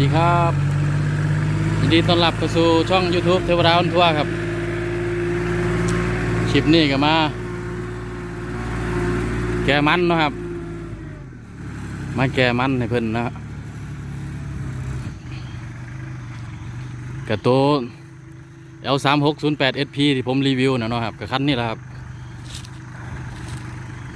ดีครับยินดีต้อนรับเข้าสู่ช่อง YouTube เทวดาออนทัวร์ครับคลิปนี้ก็มา แกมันนะครับ มาแกมันให้เพิ่นนะกระตัว L 3 6 0 8 SP ที่ผมรีวิวนะเนาะครับกับคันนี้แหละครับ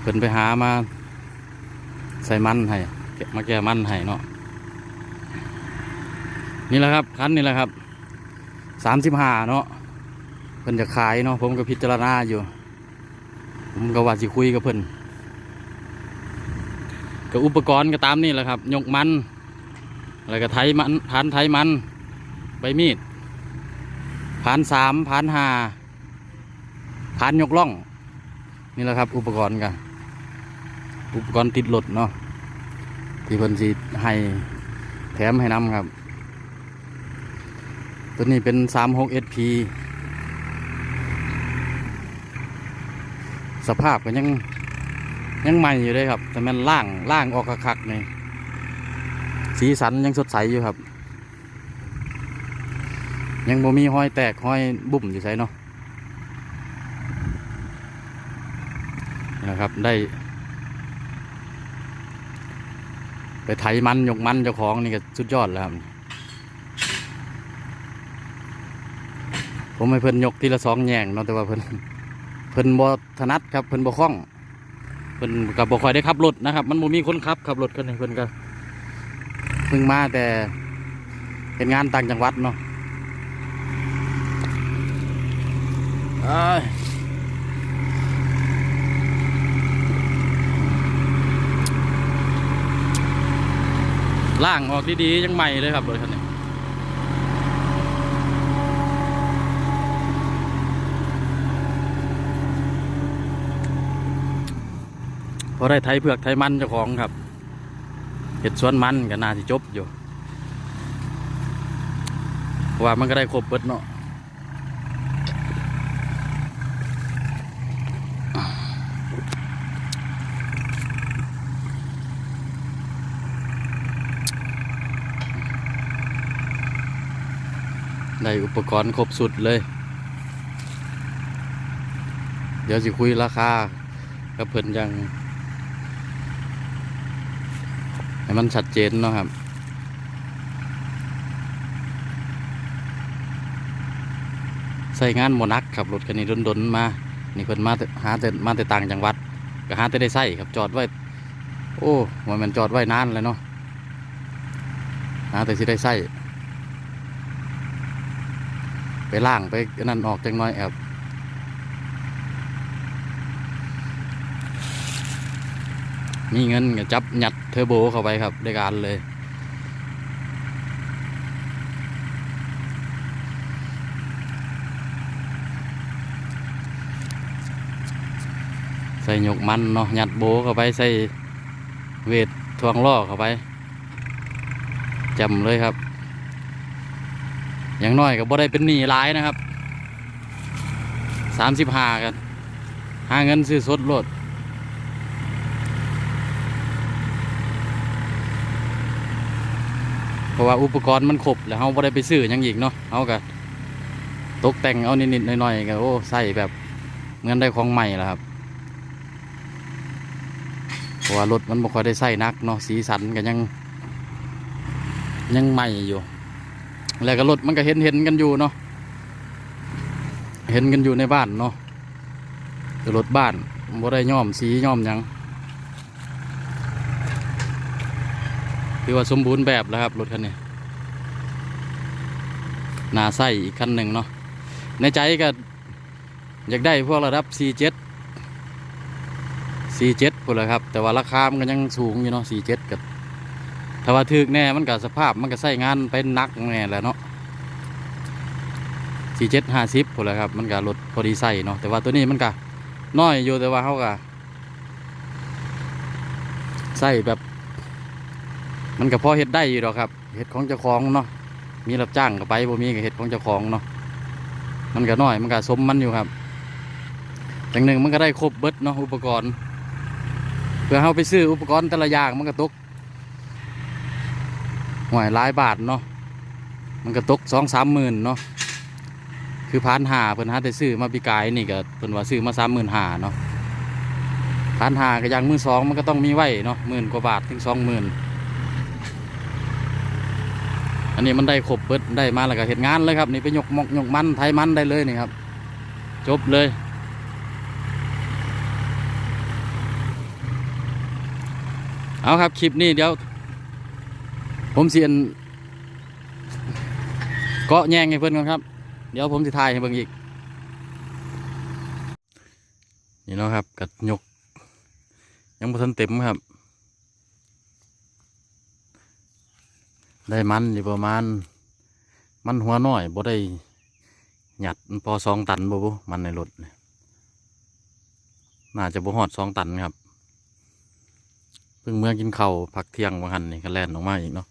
เพิ่นไปหามาใส่มันให้มาแกมันให้เนาะ นี่แหละครับคันนี่แหละครับสามสิบห้าเนาะเพิ่นจะขายเนาะผมก็พิจารณาอยู่ ผมก็ว่าสิคุยกับเพิ่นกับอุปกรณ์ก็ตามนี่แหละครับ ยกมันแล้วก็ไถมันผ่านไถมันใบมีดผ่านสามผ่านห้าผ่านยกล่อง นี่แหละครับ อุปกรณ์กันอุปกรณ์ติดรถเนาะที่เพิ่นสิให้แถมให้น้ำครับ ตัวนี้เป็น 36 SP สภาพก็ยัง ยังใหม่อยู่เลยครับ แต่มันล่างล่างออกคักๆนี่สีสันยังสดใสอยู่ครับ ยังบ่มีห้อยแตกห้อยบุ่มอยู่ใส่เนาะนี่นะครับได้ ไปไถมันยกมันเจ้าของนี่ก็สุดยอดแล้วครับ ผมให้เพิ่นยกทีละสองแยงเนาะแต่ว่าเพิ่นเพิ่นบ่ถนัดครับเพิ่นบ่คล่องเพิ่นก็บ่ค่อยได้ขับรถนะครับ มันบ่มีคนขับขับรถกันนี่เพิ่นก็เพิ่งมาแต่เป็นงานต่างจังหวัดเนาะเอ้ยล่างออกดีๆยังใหม่เลยครับรถคันนี้ พอได้ไทยเผือกไทยมันเจ้าของครับเห็ดสวนมันก็น่าจะจบอยู่ว่ามันก็ได้ครบเบิดเนาะได้อุปกรณ์ครบสุดเลย เดี๋ยวสิคุยราคากับเพิ่นยัง ให้มันชัดเจนเนาะครับใส่งานโมนักครับรถคันนี้ดนๆมา นี่เพิ่นมาหาแต่มาแต่ต่างจังหวัด ก็หาแต่ได้ใส่ครับจอดไว้ โอ้ว่ามันจอดไว้นานเลยเนาะหาแต่สิได้ใส่ไปล่างไปนั่นออกจังน้อยแอบ มีเงินก็จับหยัดเทอร์โบเข้าไปครับได้การเลย ใส่หยกมันเนาะหยัดโบเข้าไปใส่เวททวงล่อเข้าไปจำเลยครับ อย่างน้อยก็บ่ได้เป็นหนี้ร้ายนะครับสามสิบห้ากันหาเงินซื้อสดโล เพราะว่าอุปกรณ์มันครบแล้วเราไ่ได้ไปซื้อหยังอีกเนาะเราก็ตกแต่งเอานิดๆหน่อยๆก็โอ้ใส่แบบเหมือนได้ของใหม่แล้วครับเพราะว่ารถมันบ่ค่อยได้ใส่นักเนาะสีสันก็ยัง ยังใหม่อยู่ แล้วก็รถมันก็เห็นเห็นๆกันอยู่เนาะเห็นกันอยู่ในบ้านเนาะแต่รถบ้านบ่ได้ย้อมสีย้อมยัง ถือว่าสมบูรณ์แบบแล้วครับรถคันนี้หนาไส้อีกคันหนึ่งเนาะในใจก็อยากได้พวกระดับ C7 C7 พวกแหละครับ แต่ว่าราคามันก็ยังสูงอยู่เนาะ C7 กับถ้าว่าถึกแน่มันก็สภาพมันก็ใส่งานเป็นนักแน่แหละเนาะ C7 50พวกแหละครับ มันก็รถพอดีใส่เนาะแต่ว่าตัวนี้มันก็น้อยอยู่แต่ว่าเขาก็ใส่แบบ มันก็พอเฮ็ดได้อยู่ดอกครับเฮ็ดของเจ้าของเนาะมีรับจ้างก็ไปบ่มีก็เฮ็ดของเจ้าของเนาะมันก็น้อยมันก็สมมันอยู่ครับอย่างหนึ่งมันก็ได้ครบเบิดเนาะอุปกรณ์เพื่อเฮาไปซื้ออุปกรณ์แต่ละอย่างมันก็ตกห่วยหลายบาทเนาะมันก็ตกสองสามหมื่นเนาะคือพันหาเพิ่นหาแต่ซื้อมาปีกายนี่ก็เพิ่นว่าซื้อมาสามหมื่นหาเนาะพันหาก็ยังมือสองมันก็ต้องมีไว้เนาะหมื่นกว่าบาทถึงสองหมื่น อันนี้มันได้ครบเบิดได้มาแล้วก็เห็นงานเลยครับนี่ไปยกมกยกมันไทยมันได้เลยนี่ครับ จบเลย เอาครับคลิปนี้เดี๋ยว ผมเสียนเกาะแยงให้เพื่อนก่อนครับ เดี๋ยวผมจะถ่ายให้เบิ่งอีก นี่เนาะครับกัดยก ยังบ่ทันเต็มครับ ได้มันอยู่ประมาณ มันหัวน้อยบ่ได้หยัดพอสองตันบ่บุมันในรถเนี่ยน่าจะบ่ฮอดสองตันครับ เพิ่งเมื่อกินข้าวพักเที่ยงมาหันนี่ก็แล่นออกมาอีกเนาะ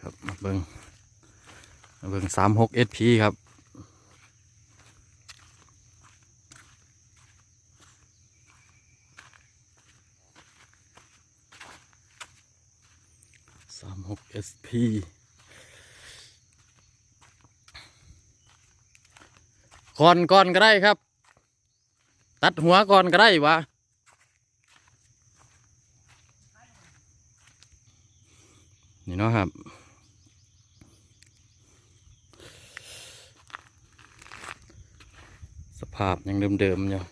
ครับมาเบิงมาเบิงสามหกเอสพีครับ สามหกเอสพีก่อนก่อนก็ได้ครับ ตัดหัวก่อนก็ได้วะนี่เนาะครับสภาพยังเดิมๆอยู่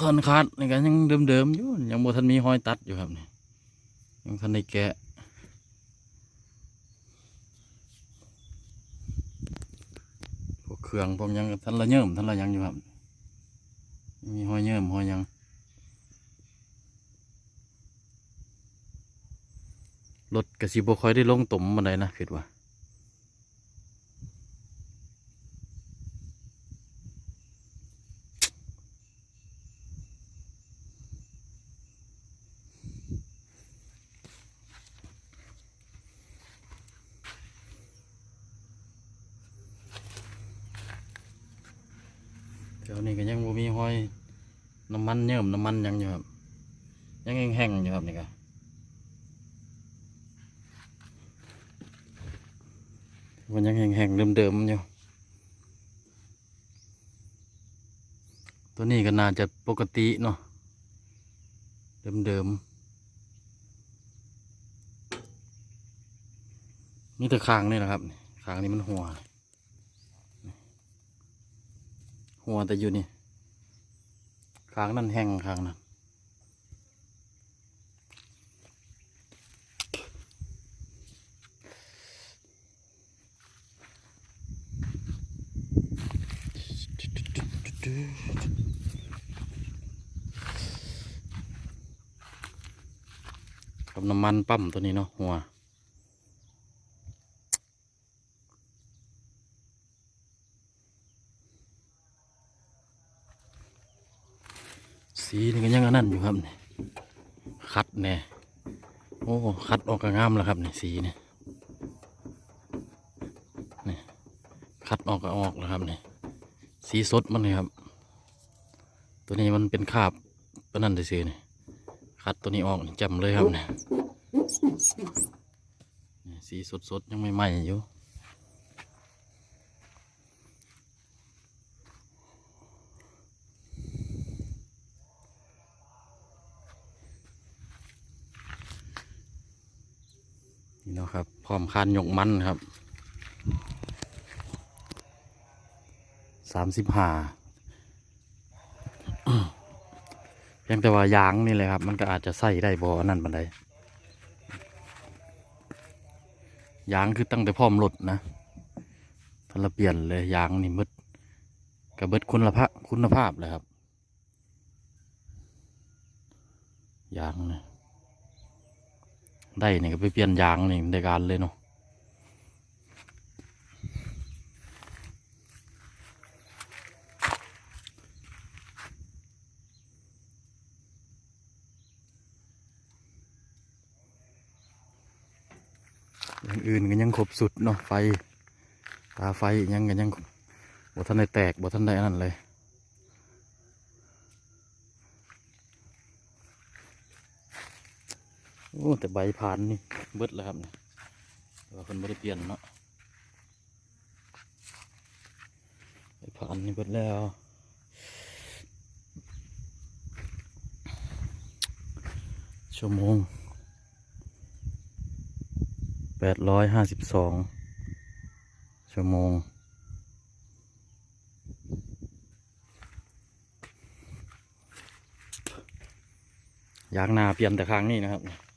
ตอนขาดนี่ก็ยังเดิมๆอยู่ ยังบ่ทันมีหอยตัดอยู่ครับนี่ย งทันได้แกะพวกเครื่องพวกยังทันละเยิ่มทันละยังอยู่ครับ มีห้อยเยิ่มห้อยยังรถกระสีบค่อยได้ลงตุ่มมันไดนะคิดว่า ถวนี้ก็ยังบ่มีห้อยน้ำมันเยิ่มน้ำมันยังอยู่ครับยังแห้งๆอยู่ครับนี่ก็มันยังแห้งๆเดิมๆอยู่ตัวนี้ก็น่าจะปกติเนาะเดิมๆนี่แต่คางนี่นะครับคางนี่มันหัว หัวแต่อยู่นี่คางนั่นแห้งคางนั่นกับน้ำมันปั๊มตัวนี้เนาะหัว สีนี่ก็ยังอันนั้นอยู่ครับนี่คัดแน่โอ้คัดออกก็งามแล้วครับนี่สีนี่นี่คัดออกก็ออกแล้วครับนี่สีสดมันเลยครับ ตัวนี้มันเป็นคาบปนั่นซื่อๆนี่คัดตัวนี้ออกนี่จำเลยครับนี่นี่สีสดๆยังไม่ไหม้อยู่ นี่เนาะครับ พร้อมคานยกมันครับสามสิบห้าเพียงแต่ว่ายางนี่เลยครับ มันก็อาจจะใส่ได้บ่อนั่นบันไดยางคือตั้งแต่พร้อมรถนะทันละเปลี่ยนเลยยางนี่มืดกระเบิดคุณภาพคุณภาพเลยครับยางเนี่ย ได้นี่ก็ไปเปลี่ยนยางนี่ได้การเลยเนาะอย่างอื่นก็ยังครบสุดเนาะไฟ ตาไฟยังก็ยังบ่ทันได้แตกบ่ทันได้อันนั้นเลย อ้แต่ใบผ่านนี่เบิดแล้วครับเนี่ยแต่ว่าคนไม่ได้เปลี่ยนเนาะใบผ่านนี่เบิดแล้วชั่วโมงแปดร้อยห้าสิบสองชั่วโมงยางนาเปลี่ยนแต่ครั้งนี้นะครับเ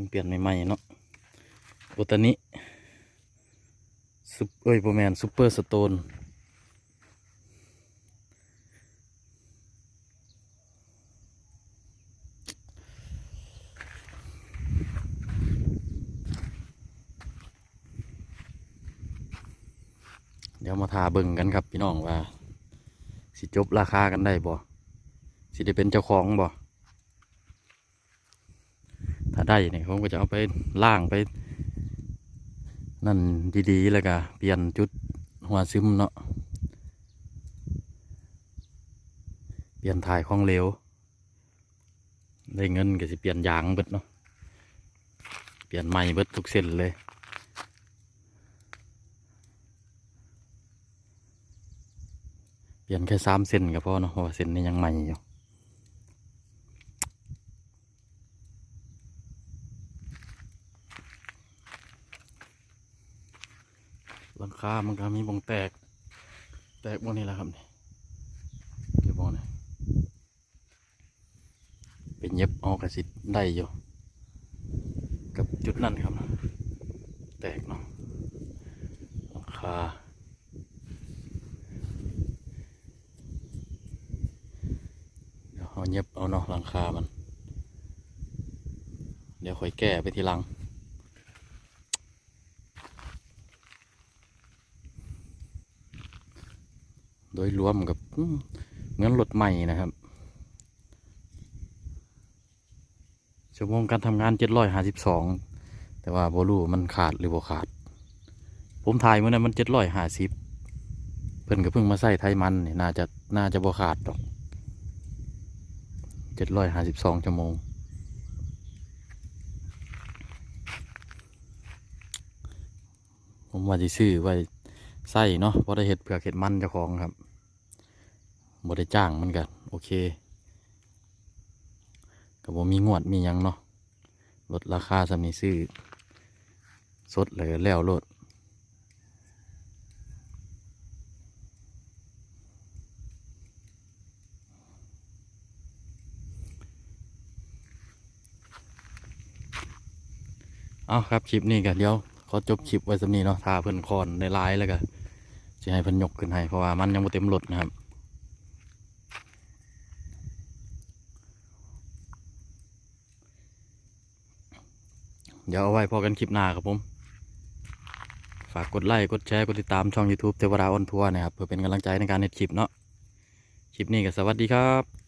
พิ่งเปลี่ยนใหม่ๆเนาะโอตานิซุปเอ้ยโปแมนซูเปอร์สโตนเดี๋ยวมาทาเบิ่งกันครับพี่น้องว่า สิจบราคากันได้บ่ สิได้เป็นเจ้าของบ่ ถ้าได้เนี่ยผมก็จะเอาไปล่างไป นั่นดีๆ แล้วก็เปลี่ยนจุดหัวซึมเนาะเปลี่ยนถ่ายของเหลวได้เงินก็จะเปลี่ยนยางเบิดเนาะเปลี่ยนใหม่เบิดทุกเส้นเลยเปลี่ยนแค่สามเส้นก็พอเนาะเพราะว่าเส้นนี้ยังใหม่อยู่ หลังคามันก็มีบงแตก แตกบนนี้แหละครับนี่เก็บบองนี่เป็นเย็บออกกระสิได้อยู่ กับจุดนั้นครับ แตกเนาะหลังคาเดี๋ยวเอาเย็บเอาเนาะหลังคามัน เดี๋ยวค่อยแก้ไปทีหลัง โดยรวมกับเหมือนรถใหม่นะครับ ชั่วโมงการทำงานเจ็ดร้อยห้าสิบสองแต่ว่าโบลูมันขาดหรือบ่ขาด ผมถ่ายเมื่อนั้นมันเจ็ดร้อยห้าสิบเพิ่นก็เพิ่งมาใส่ไทยมันนี่น่าจะน่าจะบ่ขาดดอกเจ็ดร้อยห้าสิบสองชั่วโมงผมว่าจะซื้อไว้ ใส่เนาะพอได้เห็ดเผือกเห็ดมันเจ้าของครับบ่ได้จ้างมันกันโอเคกับผมมีงวดมียังเนาะลดราคาสำนีซื้อสดเลยแล้วลดเอาครับคลิปนี้กันเดี๋ยวขอจบคลิปไว้สำนีเนาะทาเพิ่อนคอนในไลน์แล้วก็ จะให้พันยกขึ้นให้เพราะว่ามันยังบ่เต็มรถนะครับเดี๋ยวเอาไว้พอกันคลิปหน้าครับผม ฝากกดไลค์ กดแชร์ กดติดตามช่อง YouTube เทวดาออนทัวร์นะครับ เพื่อเป็นกำลังใจในการเน็ดคลิปเนาะ คลิปนี้ก็สวัสดีครับ